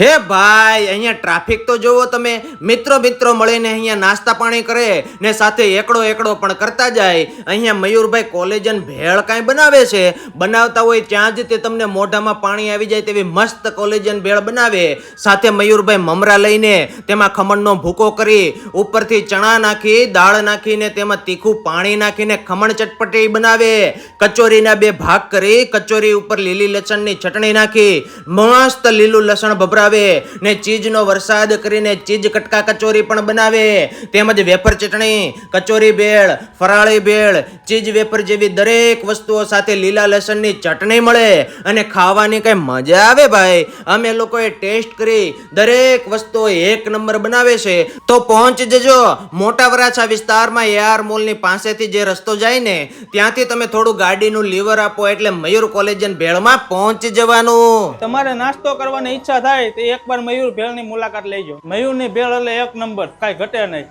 હે ભાઈ, અહીંયા ટ્રાફિક તો જોવો તમે. મિત્રો મિત્રો મળીને અહીંયા નાસ્તા પાણી કરે ને સાથે એકડો એકડો પણ કરતા જાય. અહીંયા મયુરભાઈ કોલેજન ભેળ કાંઈ બનાવે છે? બનાવતા હોય ત્યાં જ તે તમને મોઢામાં પાણી આવી જાય તેવી મસ્ત કોલેજન ભેળ બનાવે. સાથે મયુરભાઈ મમરા લઈને તેમાં ખમણનો ભૂકો કરી, ઉપરથી ચણા નાખી, દાળ નાખીને તેમાં તીખું પાણી નાખીને ખમણ ચટપટી બનાવે. કચોરીના બે ભાગ કરી, કચોરી ઉપર લીલી લસણની ચટણી નાખી, મસ્ત લીલું લસણ ભભરાવે ને ચીજનો વરસાદ કરીને ચીજ કટકા કચોરી પણ બનાવે. તેમજ વેફર ચટણી, કચોરી ભેળ ફરાળી ભેળ ચીજ વેફર જેવી દરેક વસ્તુઓ સાથે લીલા લસણની ચટણી મળે અને ખાવાની કંઈ મજા આવે ભાઈ. અમે લોકોએ ટેસ્ટ કરી દરેક વસ્તુઓ એક નંબર બનાવે છે. તો પહોંચ જજો. મોટા વરાછા વિસ્તારમાં એઆર મોલની પાસેથી જે રસ્તો જાય ને, ત્યાંથી તમે થોડું ગાડીનું લીવર આપો એટલે મયુર કોલેજન ભેળમાં પહોંચી જવાનું. તમારે નાસ્તો કરવાની ઈચ્છા થાય તો એકવાર મયુર ભેળની મુલાકાત લેજો. મયુરની ભેળ એટલે એક નંબર કાંઈ ઘટે નહીં.